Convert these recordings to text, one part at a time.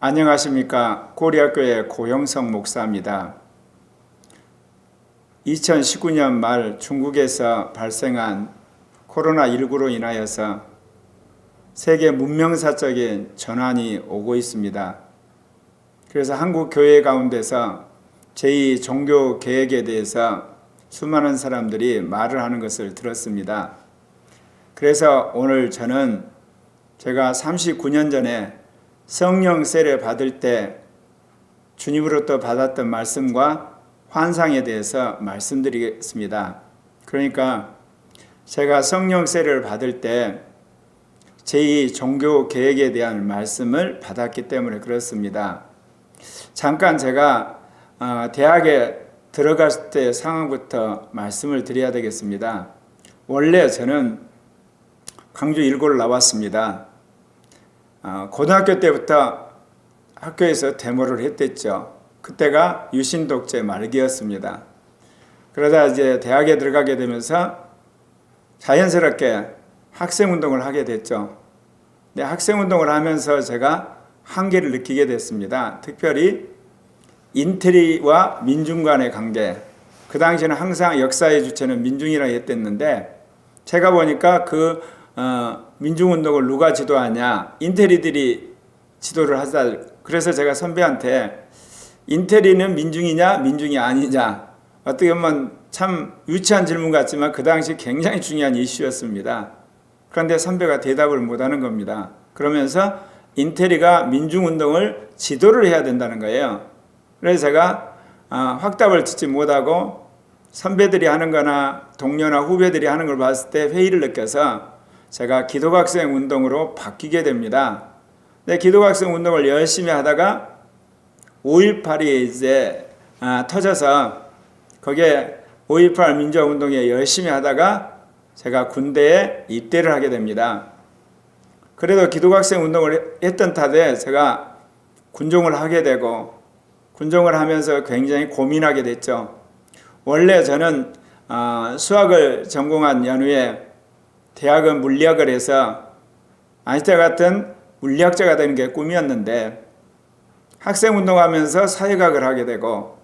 안녕하십니까. 고려교회 고영성 목사입니다. 2019년 말 중국에서 발생한 코로나19로 인하여서 세계 문명사적인 전환이 오고 있습니다. 그래서 한국 교회 가운데서 제2 종교 개혁에 대해서 수많은 사람들이 말을 하는 것을 들었습니다. 그래서 오늘 저는 제가 39년 전에 성령 세례 받을 때 주님으로부터 받았던 말씀과 환상에 대해서 말씀드리겠습니다. 그러니까 제가 성령 세례를 받을 때 제2 종교 계획에 대한 말씀을 받았기 때문에 그렇습니다. 잠깐 제가 어, 대학에 들어갔을 때 상황부터 말씀을 드려야 되겠습니다. 원래 저는 광주 일고를 나왔습니다. 어, 고등학교 때부터 학교에서 데모를 했댔죠. 그때가 유신 독재 말기였습니다. 그러다 이제 대학에 들어가게 되면서 자연스럽게 학생 운동을 하게 됐죠. 근데 학생 운동을 하면서 제가 한계를 느끼게 됐습니다. 특별히 인테리와 민중 간의 관계. 그 당시에는 항상 역사의 주체는 민중이라 했댔는데 제가 보니까 그 어, 민중운동을 누가 지도하냐 인테리들이 지도를 하자. 그래서 제가 선배한테 인테리는 민중이냐 민중이 아니냐. 어떻게 보면 참 유치한 질문 같지만 그 당시 굉장히 중요한 이슈였습니다. 그런데 선배가 대답을 못하는 겁니다. 그러면서 인테리가 민중운동을 지도를 해야 된다는 거예요. 그래서 제가 어, 확답을 듣지 못하고 선배들이 하는 거나 동료나 후배들이 하는 걸 봤을 때 회의를 느껴서 제가 기독학생 운동으로 바뀌게 됩니다. 네, 기독학생 운동을 열심히 하다가 5.18이 이제 아, 터져서 거기에 5.18 민주화운동에 열심히 하다가 제가 군대에 입대를 하게 됩니다. 그래도 기독학생 운동을 했던 탓에 제가 군종을 하게 되고 군종을 하면서 굉장히 고민하게 됐죠. 원래 저는 어, 수학을 전공한 연후에 대학은 물리학을 해서 아인슈타인 같은 물리학자가 되는 게 꿈이었는데 학생 운동하면서 사회학을 하게 되고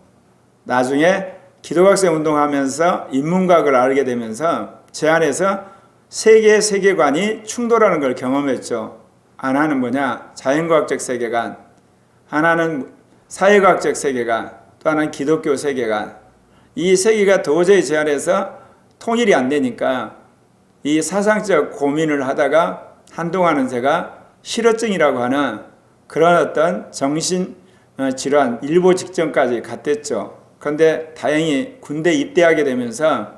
나중에 기독학생 운동하면서 인문학을 알게 되면서 제 안에서 세계 세계관이 충돌하는 걸 경험했죠. 하나는 뭐냐? 자연과학적 세계관, 하나는 사회과학적 세계관, 또 하나는 기독교 세계관. 이 세계가 도저히 제 안에서 통일이 안 되니까 이 사상적 고민을 하다가 한동안은 제가 실어증이라고 하는 그런 어떤 정신 어, 질환 일보 직전까지 갔댔죠. 그런데 다행히 군대 입대하게 되면서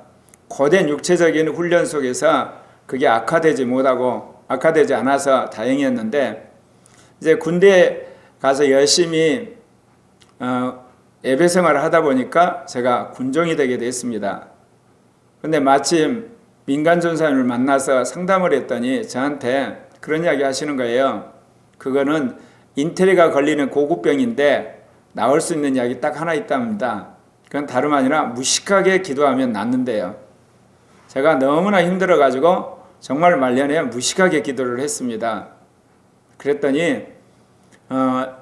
고된 육체적인 훈련 속에서 그게 악화되지 못하고 악화되지 않아서 다행이었는데 이제 군대에 가서 열심히 어, 예배 생활을 하다 보니까 제가 군종이 되게 됐습니다. 근데 마침 민간 전사님을 만나서 상담을 했더니 저한테 그런 이야기 하시는 거예요. 그거는 인테리가 걸리는 고급병인데 나올 수 있는 약이 딱 하나 있답니다. 그건 다름 아니라 무식하게 기도하면 낫는데요. 제가 너무나 힘들어가지고 정말 말년에 무식하게 기도를 했습니다. 그랬더니 어,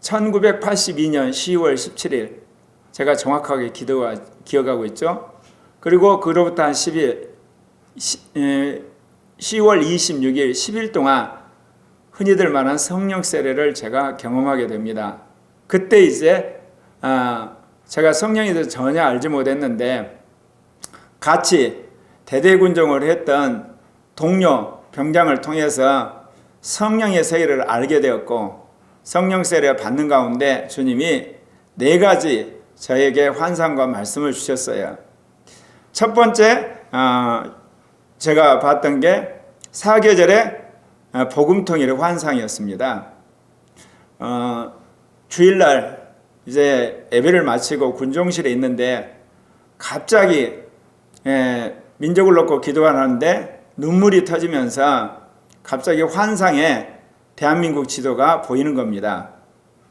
1982년 10월 17일 제가 정확하게 기도가 기억하고 있죠. 그리고 그로부터 한 10일 10월 26일 10일 동안 흔히들 말한 성령 세례를 제가 경험하게 됩니다. 그때 이제 아, 제가 성령에 대해서 전혀 알지 못했는데 같이 대대군종을 했던 동료 병장을 통해서 성령의 세례를 알게 되었고 성령 세례 받는 가운데 주님이 네 가지 저에게 환상과 말씀을 주셨어요. 첫 번째 어, 제가 봤던 게 사계절의 어, 복음통일의 환상이었습니다. 어, 주일날 이제 예배를 마치고 군종실에 있는데 갑자기 예, 민족을 놓고 기도하는데 눈물이 터지면서 갑자기 환상에 대한민국 지도가 보이는 겁니다.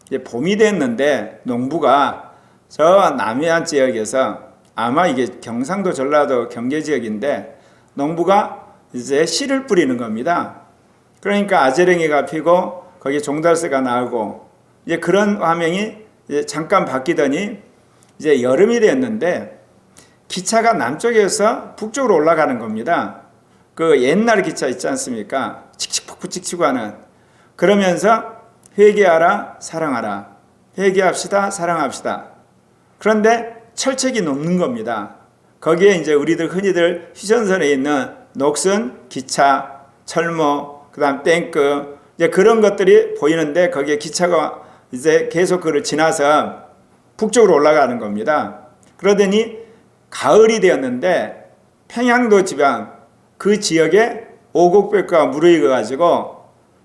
이제 봄이 됐는데 농부가 저 남해안 지역에서 아마 이게 경상도 전라도 경계 지역인데 농부가 이제 씨를 뿌리는 겁니다. 그러니까 아재랭이가 피고 거기 종달새가 나오고 이제 그런 화면이 이제 잠깐 바뀌더니 이제 여름이 됐는데 기차가 남쪽에서 북쪽으로 올라가는 겁니다. 그 옛날 기차 있지 않습니까? 칙칙폭폭 찍치고 하는 그러면서 회개하라 사랑하라 회개합시다 사랑합시다. 그런데 철책이 높는 겁니다. 거기에 이제 우리들 흔히들 휴전선에 있는 녹슨, 기차, 철모, 그다음 탱크 이제 그런 것들이 보이는데 거기에 기차가 이제 계속 그를 지나서 북쪽으로 올라가는 겁니다. 그러더니 가을이 되었는데 평양도 지방 그 지역에 오곡백과가 무르익어 가지고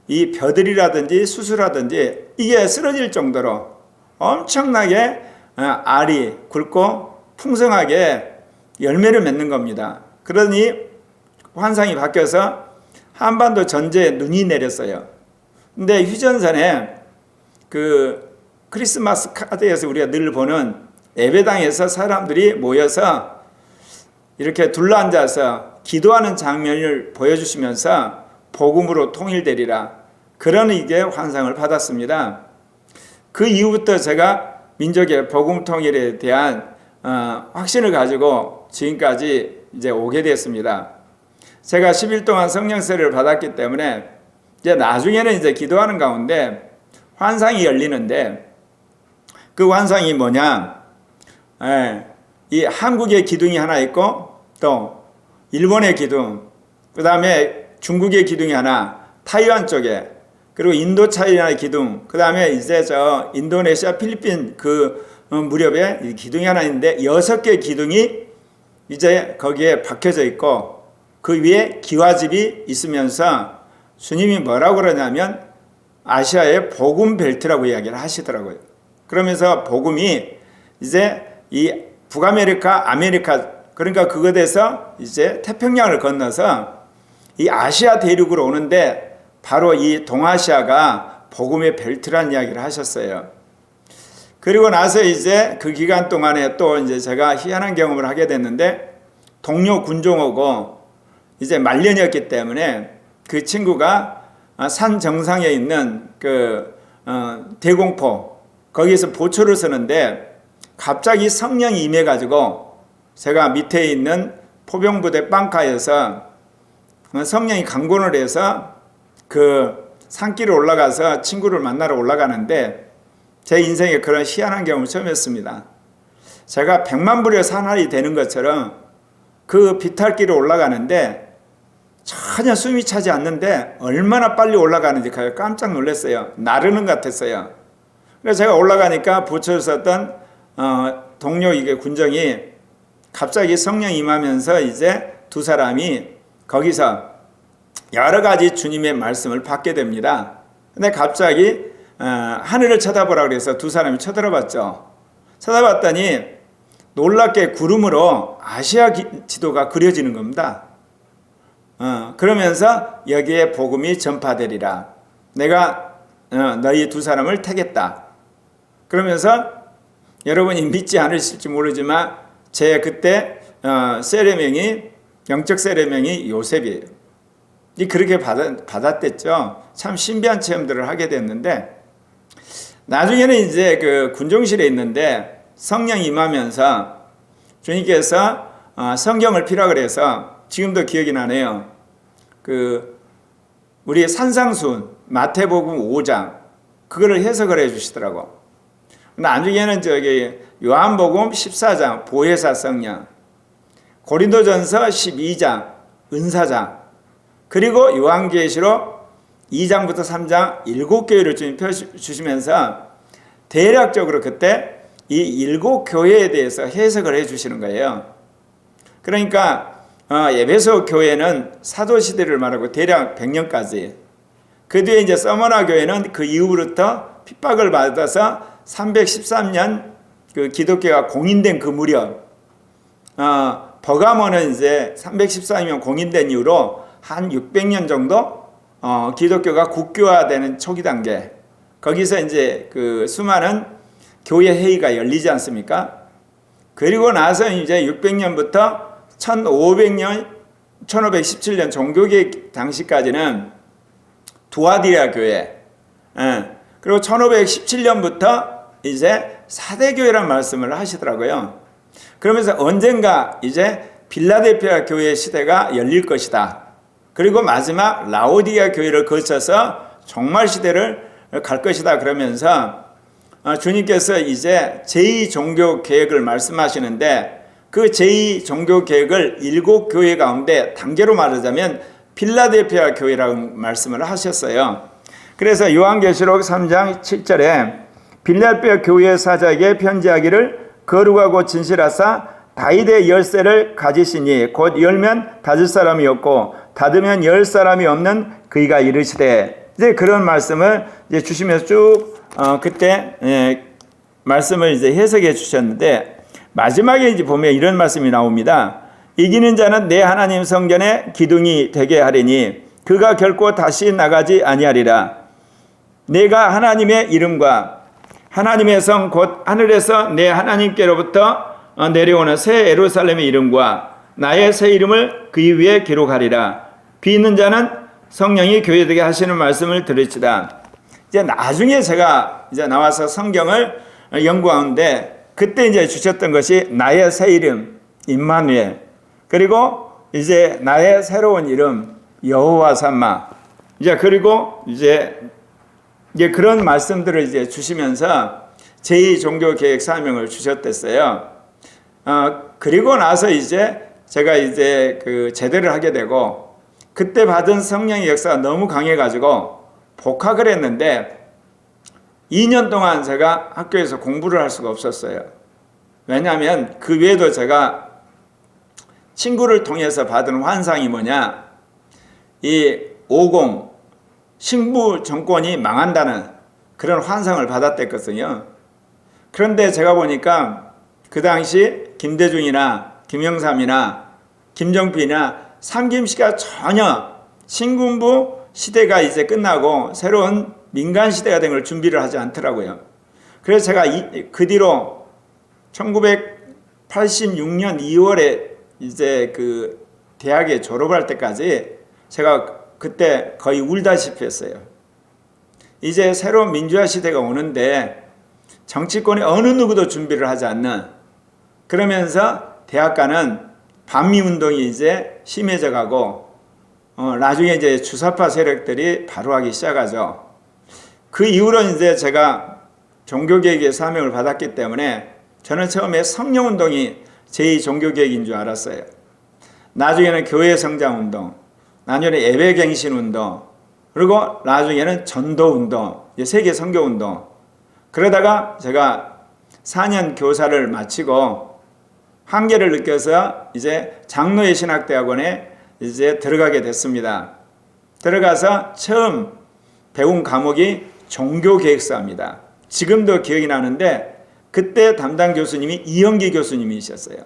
이 벼들이라든지 수수라든지 이게 쓰러질 정도로 엄청나게 어, 알이 굵고 풍성하게 열매를 맺는 겁니다. 그러니 환상이 바뀌어서 한반도 전체에 눈이 내렸어요. 근데 휴전선에 그 크리스마스 카드에서 우리가 늘 보는 예배당에서 사람들이 모여서 이렇게 둘러앉아서 기도하는 장면을 보여주시면서 복음으로 통일되리라 그런 이게 환상을 받았습니다. 그 이후부터 제가 민족의 복음 통일에 대한 어, 확신을 가지고 지금까지 이제 오게 됐습니다. 제가 10일 동안 성령 세례를 받았기 때문에 이제 나중에는 이제 기도하는 가운데 환상이 열리는데 그 환상이 뭐냐? 예, 이 한국의 기둥이 하나 있고 또 일본의 기둥, 그 다음에 중국의 기둥이 하나, 타이완 쪽에 그리고 인도 차이나의 기둥, 그 다음에 이제 저 인도네시아, 필리핀 그 어, 무렵에 이 기둥이 하나 있는데 여섯 개의 기둥이 이제 거기에 박혀져 있고 그 위에 기와집이 있으면서 주님이 뭐라고 그러냐면 아시아의 복음 벨트라고 이야기를 하시더라고요. 그러면서 복음이 이제 이 북아메리카, 아메리카 그러니까 그것에서 이제 태평양을 건너서 이 아시아 대륙으로 오는데 바로 이 동아시아가 복음의 벨트란 이야기를 하셨어요. 그리고 나서 이제 그 기간 동안에 또 이제 제가 희한한 경험을 하게 됐는데 동료 군종하고 이제 말년이었기 때문에 그 친구가 산 정상에 있는 그 어, 대공포 거기에서 보초를 서는데 갑자기 성령이 임해가지고 제가 밑에 있는 포병부대 빵카에서 성령이 강권을 해서 그 산길을 올라가서 친구를 만나러 올라가는데 제 인생에 그런 희한한 경험을 처음 했습니다. 제가 백만 불의 산할이 되는 것처럼 그 비탈길을 올라가는데 전혀 숨이 차지 않는데 얼마나 빨리 올라가는지 깜짝 놀랐어요. 나르는 것 같았어요. 그래서 제가 올라가니까 부처를 썼던 어, 동료 이게 군정이 갑자기 성령 임하면서 이제 두 사람이 거기서 여러 가지 주님의 말씀을 받게 됩니다. 근데 갑자기 어, 하늘을 쳐다보라 그래서 두 사람이 쳐다봤죠. 쳐다봤더니 놀랍게 구름으로 아시아 지도가 그려지는 겁니다. 어, 그러면서 여기에 복음이 전파되리라. 내가 어, 너희 두 사람을 택했다. 그러면서 여러분이 믿지 않으실지 모르지만 제 그때 어, 세례명이 영적 세례명이 요셉이에요. 이 그렇게 받았, 받았댔죠. 참 신비한 체험들을 하게 됐는데 나중에는 이제 그 군종실에 있는데 성령 임하면서 주님께서 어, 성경을 피라 그래서 지금도 기억이 나네요. 그 우리 산상순 마태복음 5장 그거를 해석을 해 주시더라고. 나중에는 저기 요한복음 14장 보혜사 성령 고린도전서 12장 은사장 그리고 요한계시록 2장부터 3장 일곱 교회를 주님 펴주시면서 대략적으로 그때 이 일곱 교회에 대해서 해석을 해 주시는 거예요. 그러니까 어, 에베소 교회는 사도 시대를 말하고 대략 100년까지 그 뒤에 이제 서머나 교회는 그 이후부터 핍박을 받아서 313년 그 기독교가 공인된 그 무렵 어, 버가모는 이제 314년 공인된 이후로 한 600년 정도 어, 기독교가 국교화되는 초기 단계 거기서 이제 그 수많은 교회 회의가 열리지 않습니까? 그리고 나서 이제 600년부터 1500년 1517년 종교개혁 당시까지는 두아디아 교회 예, 그리고 1517년부터 이제 사대교회라는 말씀을 하시더라고요. 그러면서 언젠가 이제 빌라델피아 교회 시대가 열릴 것이다. 그리고 마지막 라오디아 교회를 거쳐서 종말 시대를 갈 것이다. 그러면서 어, 주님께서 이제 제2 종교 계획을 말씀하시는데 그 제2 종교 계획을 일곱 교회 가운데 단계로 말하자면 필라델피아 교회라고 말씀을 하셨어요. 그래서 요한계시록 3장 7절에 빌라델피아 교회 사자에게 편지하기를 거룩하고 진실하사 다윗의 열쇠를 가지시니 곧 열면 닫을 사람이 없고 닫으면 열 사람이 없는 그이가 이르시되 이제 그런 말씀을 이제 주시면서 쭉 어, 그때 예, 말씀을 이제 해석해 주셨는데 마지막에 이제 보면 이런 말씀이 나옵니다. 이기는 자는 내 하나님 성전의 기둥이 되게 하리니 그가 결코 다시 나가지 아니하리라. 내가 하나님의 이름과 하나님의 성 곧 하늘에서 내 하나님께로부터 어, 내려오는 새 예루살렘의 이름과 나의 새 이름을 그 위에 기록하리라. 비 있는 자는 성령이 교회되게 하시는 말씀을 들을지다. 이제 나중에 제가 이제 나와서 성경을 연구하는데 그때 이제 주셨던 것이 나의 새 이름 임마누엘 그리고 이제 나의 새로운 이름 여호와 삼마 이제 그리고 이제 이제 그런 말씀들을 이제 주시면서 제2 종교 계획 사명을 주셨댔어요. 어, 그리고 나서 이제 제가 이제 그 제대를 하게 되고 그때 받은 성령의 역사가 너무 강해가지고 복학을 했는데 2년 동안 제가 학교에서 공부를 할 수가 없었어요. 왜냐하면 그 외에도 제가 친구를 통해서 받은 환상이 뭐냐 이 50 신부 정권이 망한다는 그런 환상을 받았댔거든요. 그런데 제가 보니까 그 당시 김대중이나 김영삼이나 김정필이나 삼김씨가 전혀 신군부 시대가 이제 끝나고 새로운 민간 시대가 된 걸 준비를 하지 않더라고요. 그래서 제가 이, 그 뒤로 1986년 2월에 이제 그 대학에 졸업할 때까지 제가 그때 거의 울다시피 했어요. 이제 새로운 민주화 시대가 오는데 정치권이 어느 누구도 준비를 하지 않는 그러면서 대학가는 반미 운동이 이제 심해져 가고 어, 나중에 이제 주사파 세력들이 바로 하기 시작하죠. 그 이후로 이제 제가 종교개혁의 사명을 받았기 때문에 저는 처음에 성령운동이 제2 종교개혁인 줄 알았어요. 나중에는 교회 성장운동, 나중에는 예배갱신운동, 그리고 나중에는 전도운동, 세계 선교운동. 그러다가 제가 4년 교사를 마치고 한계를 느껴서 이제 장로의 신학대학원에 이제 들어가게 됐습니다. 들어가서 처음 배운 과목이 종교계획사입니다. 지금도 기억이 나는데 그때 담당 교수님이 이영기 교수님이셨어요.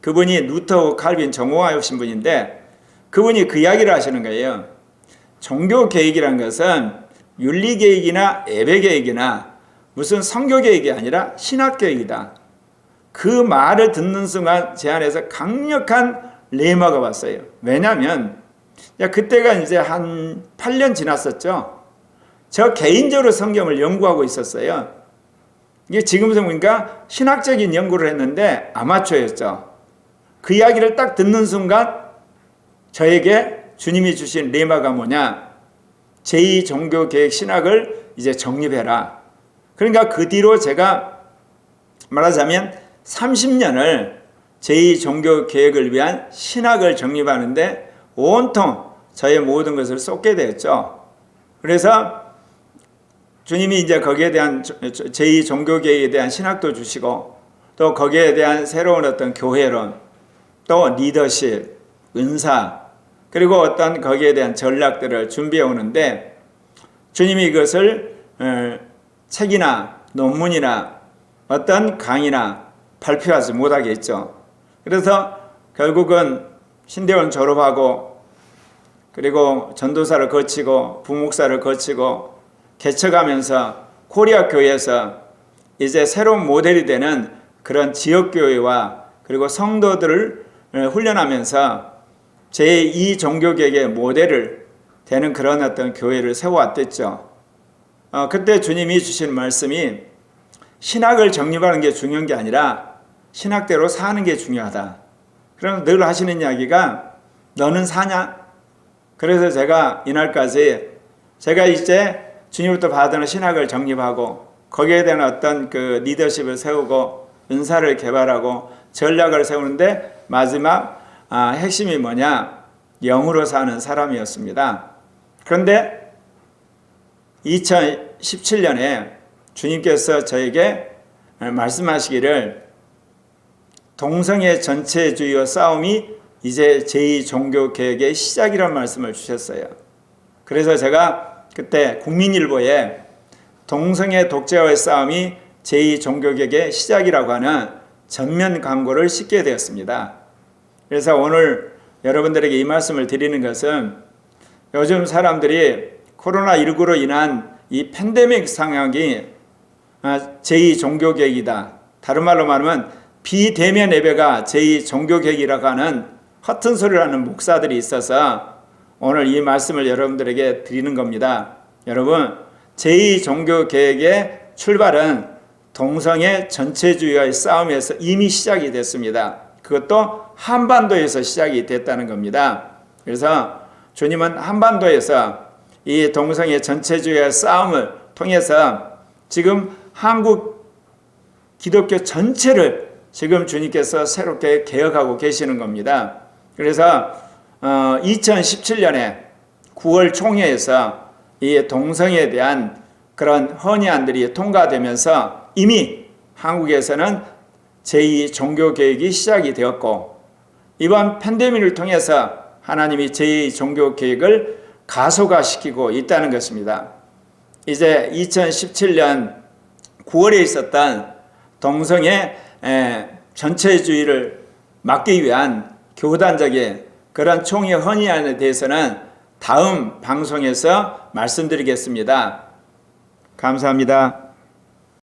그분이 루터 칼빈 전공하신 분인데 그분이 그 이야기를 하시는 거예요. 종교계획이란 것은 윤리계획이나 예배계획이나 무슨 성교계획이 아니라 신학계획이다. 그 말을 듣는 순간 제 안에서 강력한 레마가 왔어요. 왜냐하면 그때가 이제 한 8년 지났었죠. 저 개인적으로 성경을 연구하고 있었어요. 이게 지금 보니까 신학적인 연구를 했는데 아마추어였죠. 그 이야기를 딱 듣는 순간 저에게 주님이 주신 레마가 뭐냐? 제2 종교 계획 신학을 이제 정립해라. 그러니까 그 뒤로 제가 말하자면 30년을 제2 종교 계획을 위한 신학을 정립하는데 온통 저의 모든 것을 쏟게 되었죠. 그래서 주님이 이제 거기에 대한 제2 종교 계획에 대한 신학도 주시고 또 거기에 대한 새로운 어떤 교회론 또 리더십, 은사 그리고 어떤 거기에 대한 전략들을 준비해 오는데 주님이 이것을 어, 책이나 논문이나 어떤 강의나 발표하지 못하게 했죠. 그래서 결국은 신대원 졸업하고 그리고 전도사를 거치고 부목사를 거치고 개척하면서 코리아 교회에서 이제 새로운 모델이 되는 그런 지역 교회와 그리고 성도들을 훈련하면서 제2 종교계의 모델을 되는 그런 어떤 교회를 세워왔댔죠. 어, 그때 주님이 주신 말씀이 신학을 정립하는 게 중요한 게 아니라 신학대로 사는 게 중요하다. 그럼 늘 하시는 이야기가 너는 사냐? 그래서 제가 이날까지 제가 이제 주님부터 받은 신학을 정립하고 거기에 대한 어떤 그 리더십을 세우고 은사를 개발하고 전략을 세우는데 마지막 아, 핵심이 뭐냐? 영으로 사는 사람이었습니다. 그런데 2017년에 주님께서 저에게 말씀하시기를 동성애 전체주의와 싸움이 이제 제2 종교 개혁의 시작이라는 말씀을 주셨어요. 그래서 제가 그때 국민일보에 동성애 독재와의 싸움이 제2 종교 개혁의 시작이라고 하는 전면 광고를 싣게 되었습니다. 그래서 오늘 여러분들에게 이 말씀을 드리는 것은 요즘 사람들이 코로나19로 인한 이 팬데믹 상황이 제2 종교개혁이다. 다른 말로 말하면 비대면 예배가 제2 종교개혁이라고 하는 허튼 소리를 하는 목사들이 있어서 오늘 이 말씀을 여러분들에게 드리는 겁니다. 여러분, 제2 종교개혁의 출발은 동성애 전체주의와의 싸움에서 이미 시작이 됐습니다. 그것도 한반도에서 시작이 됐다는 겁니다. 그래서 주님은 한반도에서 이 동성애 전체주의의 싸움을 통해서 지금 한국 기독교 전체를 지금 주님께서 새롭게 개혁하고 계시는 겁니다. 그래서 어, 2017년에 9월 총회에서 이 동성애에 대한 그런 헌의안들이 통과되면서 이미 한국에서는 제2 종교 개혁이 시작이 되었고 이번 팬데믹을 통해서 하나님이 제2 종교 개혁을 가소화시키고 있다는 것입니다. 이제 2017년 9월에 있었던 동성애 전체주의를 막기 위한 교단적인 그런 총회 헌의안에 대해서는 다음 방송에서 말씀드리겠습니다. 감사합니다.